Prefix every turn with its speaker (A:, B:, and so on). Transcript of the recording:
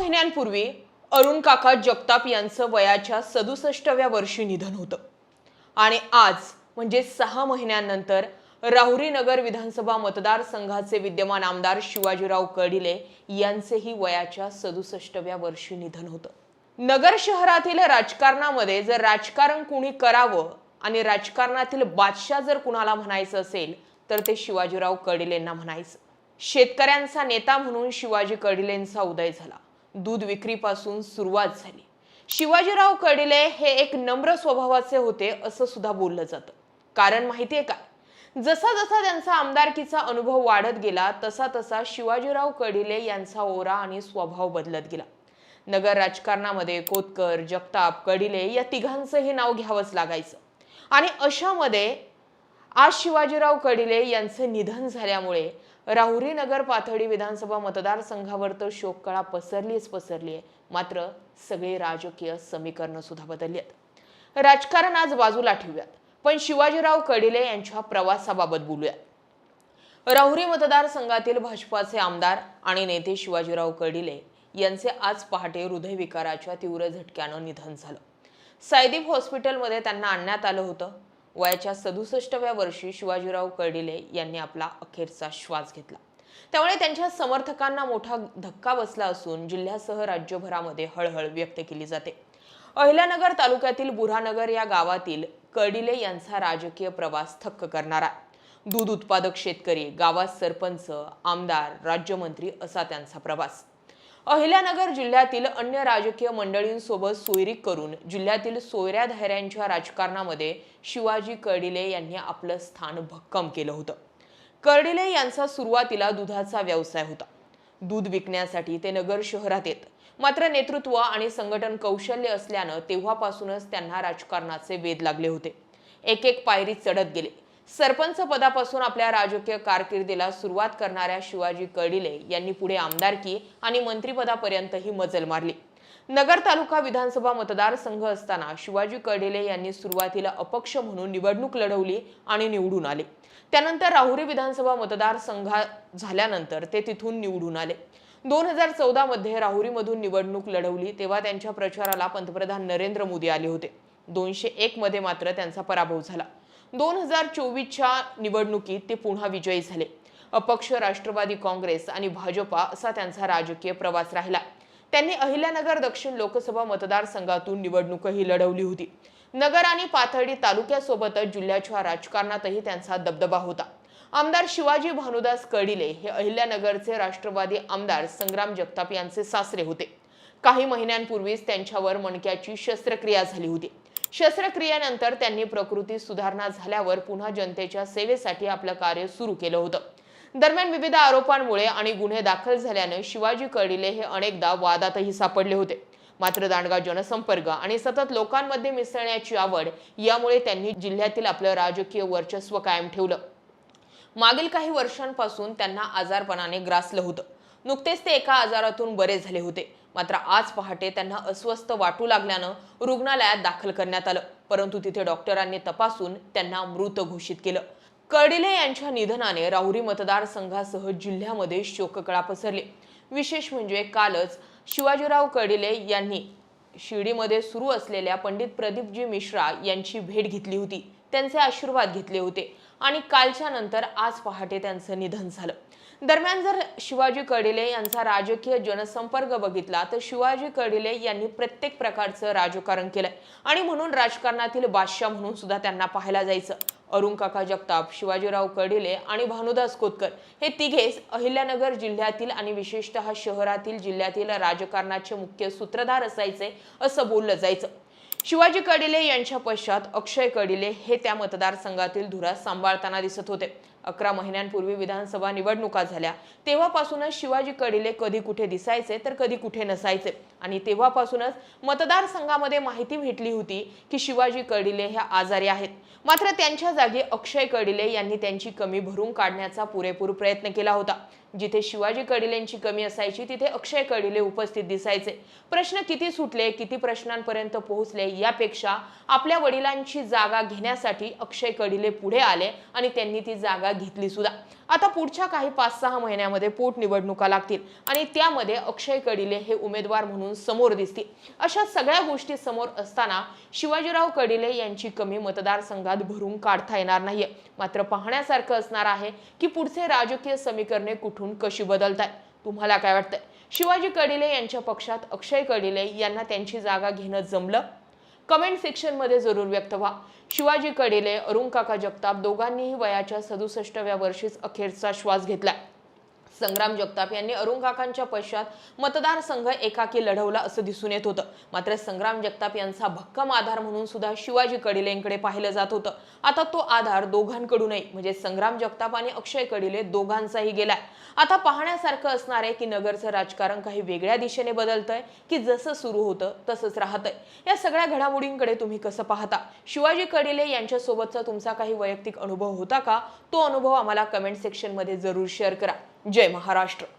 A: महिन्यांपूर्वी अरुण काका जगताप यांचं वयाच्या सदुसष्टव्या वर्षी निधन होतं. आणि आज म्हणजे सहा महिन्यांनंतर राहुरी नगर विधानसभा मतदारसंघाचे विद्यमान आमदार शिवाजीराव कर्डिले यांचेही वयाच्या सदुसष्टव्या वर्षी निधन होतं. नगर शहरातील राजकारणामध्ये जर राजकारण कुणी करावं आणि राजकारणातील बादशाह जर कुणाला म्हणायचं असेल तर ते शिवाजीराव कर्डिलेंना म्हणायचं. शेतकऱ्यांचा नेता म्हणून शिवाजी कर्डिलेंचा उदय झाला. दूध विक्रीपासून सुरुवात झाली. शिवाजीराव कडिले हे एक नम्र स्वभावाचे होते असं सुद्धा बोललं जातं. कारण माहितीये का? जसा जसा त्यांचा आमदारकीचा अनुभव वाढत गेला तसा तसा शिवाजीराव कडिले यांचा ओरा आणि स्वभाव बदलत गेला. नगर राजकारणामध्ये कोतकर जगताप कडिले या तिघांचंही नाव घ्यावंच लागायचं. आणि अशामध्ये आज शिवाजीराव कडिले यांचे निधन झाल्यामुळे राहुरी नगर पाथडी विधानसभा मतदारसंघावर तर शोककळा पसरलीच पसरली आहे मात्र सगळे राजकीय समीकरणं सुद्धा बदलली आहेत राजकारण आज बाजूला ठेवूयात पण शिवाजीराव कडिले यांच्या प्रवासाबाबत बोलूयात. राहुरी मतदारसंघातील भाजपाचे आमदार आणि नेते शिवाजीराव कडिले यांचे आज पहाटे हृदयविकाराच्या तीव्र झटक्यानं निधन झालं. सायदीप हॉस्पिटलमध्ये त्यांना आणण्यात आलं होतं. वयाच्या सदुसष्टव्या वर्षी शिवाजीराव कर्डिले यांनी आपला अखेरचा श्वास घेतला. त्यामुळे त्यांच्या समर्थकांना मोठा धक्का बसला असून जिल्ह्यासह राज्यभरामध्ये हळहळ व्यक्त केली जाते. अहिल्यानगर तालुक्यातील बुरानगर या गावातील कर्डिले यांचा राजकीय प्रवास थक्क करणारा. दूध उत्पादक शेतकरी गावात सरपंच आमदार राज्यमंत्री असा त्यांचा प्रवास. अहिल्यानगर जिल्ह्यातील अन्य राजकीय मंडळींसोबत सोयरीक करून जिल्ह्यातील सोयऱ्या धायऱ्यांच्या राजकारणामध्ये शिवाजी कर्डिले यांनी आपलं स्थान भक्कम केलं होतं. कर्डिले यांचा सुरुवातीला दुधाचा व्यवसाय होता. दूध विकण्यासाठी ते नगर शहरात येत. मात्र नेतृत्व आणि संघटन कौशल्य असल्यानं तेव्हापासूनच त्यांना राजकारणाचे वेध लागले होते. एक एक पायरी चढत गेले. सरपंच पदापासून आपल्या राजकीय कारकिर्दीला सुरुवात करणाऱ्या शिवाजी कर्डिले यांनी पुढे आमदारकी आणि मंत्रिपदापर्यंतही मजल मारली. नगर तालुका विधानसभा मतदारसंघ असताना शिवाजी कर्डिले यांनी सुरुवातीला अपक्ष म्हणून निवडणूक लढवली आणि निवडून आले. त्यानंतर राहुरी विधानसभा मतदारसंघा झाल्यानंतर ते तिथून निवडून आले. दोन हजार चौदा मध्ये राहुरीमधून निवडणूक लढवली तेव्हा त्यांच्या प्रचाराला पंतप्रधान नरेंद्र मोदी आले होते. दोनशे एक मध्ये मात्र त्यांचा पराभव झाला. दोन हजार चोवीसच्या निवडणुकीत ते पुन्हा विजयी झाले. अपक्ष राष्ट्रवादी काँग्रेस आणि भाजपा असा त्यांचा राजकीय प्रवास राहिला. त्यांनी अहिल्यानगर दक्षिण लोकसभा मतदारसंघातून निवडणूकही लढवली होती. नगर आणि पाथर्डी तालुक्यासोबतच जिल्ह्याच्या राजकारणातही त्यांचा दबदबा होता. आमदार शिवाजी भानुदास कडिले हे अहिल्यानगरचे राष्ट्रवादी आमदार संग्राम जगताप यांचे सासरे होते. काही महिन्यांपूर्वीच त्यांच्यावर मणक्याची शस्त्रक्रिया झाली होती. शस्त्रक्रियेनंतर त्यांनी प्रकृती सुधारणा झाल्यावर पुन्हा जनतेच्या सेवेसाठी आपलं कार्य सुरू केलं होतं. दरम्यान विविध आरोपांमुळे आणि गुन्हे दाखल झाल्यानं शिवाजी कर्डिले हे अनेकदा वादातही सापडले होते. मात्र दांडगा जनसंपर्क आणि सतत लोकांमध्ये मिसळण्याची आवड यामुळे त्यांनी जिल्ह्यातील आपलं राजकीय वर्चस्व कायम ठेवलं. मागील काही वर्षांपासून त्यांना आजारपणाने ग्रासलं होतं. नुकतेच ते एका आजारातून बरे झाले होते. मात्र आज पहाटे त्यांना अस्वस्थ वाटू लागल्यानं रुग्णालयात दाखल करण्यात आलं. परंतु तिथे डॉक्टरांनी तपासून त्यांना मृत घोषित केलं. कर्डिले यांच्या निधनाने राहुरी मतदारसंघासह जिल्ह्यामध्ये शोककळा पसरली. विशेष म्हणजे कालच शिवाजीराव कर्डिले यांनी शिर्डीमध्ये सुरू असलेल्या पंडित प्रदीपजी मिश्रा यांची भेट घेतली होती. त्यांचे आशीर्वाद घेतले होते. आणि कालच्या नंतर आज पहाटे त्यांचं निधन झालं. दरम्यान जर शिवाजी कडिले यांचा राजकीय जनसंपर्क बघितला तर शिवाजी कडिले यांनी प्रत्येक प्रकारचं राजकारण केलंय. आणि म्हणून राजकारणातील बादशाह म्हणून सुद्धा त्यांना पाहायला जायचं. अरुण काका जगताप शिवाजीराव कडिले आणि भानुदास कोतकर हे तिघेच अहिल्यानगर जिल्ह्यातील आणि विशेषतः शहरातील जिल्ह्यातील राजकारणाचे मुख्य सूत्रधार असायचे असं बोललं जायचं. शिवाजी कडिले यांच्या पश्चात अक्षय कडिले हे त्या मतदारसंघातील धुरा सांभाळताना दिसत होते. अकरा महिन्यांपूर्वी विधानसभा निवडणुका झाल्या. तेव्हापासूनच शिवाजी कडिले कधी कुठे दिसायचे तर कधी कुठे नसायचे. आणि तेव्हापासूनच मतदारसंघामध्ये माहिती भेटली होती की शिवाजी कडिले ह्या आजारी आहेत. मात्र त्यांच्या जागी अक्षय कडिले यांनी त्यांची कमी भरून काढण्याचा पुरेपूर प्रयत्न केला होता. जिथे शिवाजी कडिलेंची कमी असायची तिथे अक्षय कडिले उपस्थित दिसायचे. प्रश्न किती सुटले किती प्रश्नांपर्यंत पोहोचले यापेक्षा आपल्या वडिलांची जागा घेण्यासाठी अक्षय कडिले पुढे आले आणि त्यांनी ती जागा घेतली सुद्धा. आता पुढच्या काही पाच सहा महिन्यामध्ये पोटनिवडणुका लागतील आणि त्यामध्ये अक्षय कडिले हे उमेदवार म्हणून समोर दिसतील. अशा सगळ्या गोष्टी समोर असताना शिवाजीराव कडिले यांची कमी मतदारसंघात भरून काढता येणार नाहीये. मात्र पाहण्यासारखं असणार आहे की पुढचे राजकीय समीकरणे कुठून कशी बदलत तुम्हाला काय वाटतंय? शिवाजी कडिले यांच्या पक्षात अक्षय कडिले यांना त्यांची जागा घेणं जमलं? कमेंट सेक्शनमध्ये जरूर व्यक्त व्हा. शिवाजी कडिले अरुण काका जगताप दोघांनीही वयाच्या सदुसष्टव्या वर्षीच अखेरचा श्वास घेतला संग्राम जगताप यांनी अरुण काकांच्या पश्चात मतदारसंघ एकाकी लढवला असं दिसून येत होतं. मात्र संग्राम जगताप यांचा भक्कम आधार म्हणून सुद्धा शिवाजी कडिलेंकडे पाहिलं जात होतं. आता तो आधार दोघांकडूनही म्हणजे संग्राम जगताप आणि अक्षय कडिले दोघांचाही गेलाय. आता पाहण्यासारखं असणार आहे की नगरचं राजकारण काही वेगळ्या दिशेने बदलतंय की जसं सुरू होतं तसंच राहतंय. या सगळ्या घडामोडींकडे तुम्ही कसं पाहता? शिवाजी कडिले यांच्यासोबतचा तुमचा काही वैयक्तिक अनुभव होता का? तो अनुभव आम्हाला कमेंट सेक्शनमध्ये जरूर शेअर करा. जय महाराष्ट्र.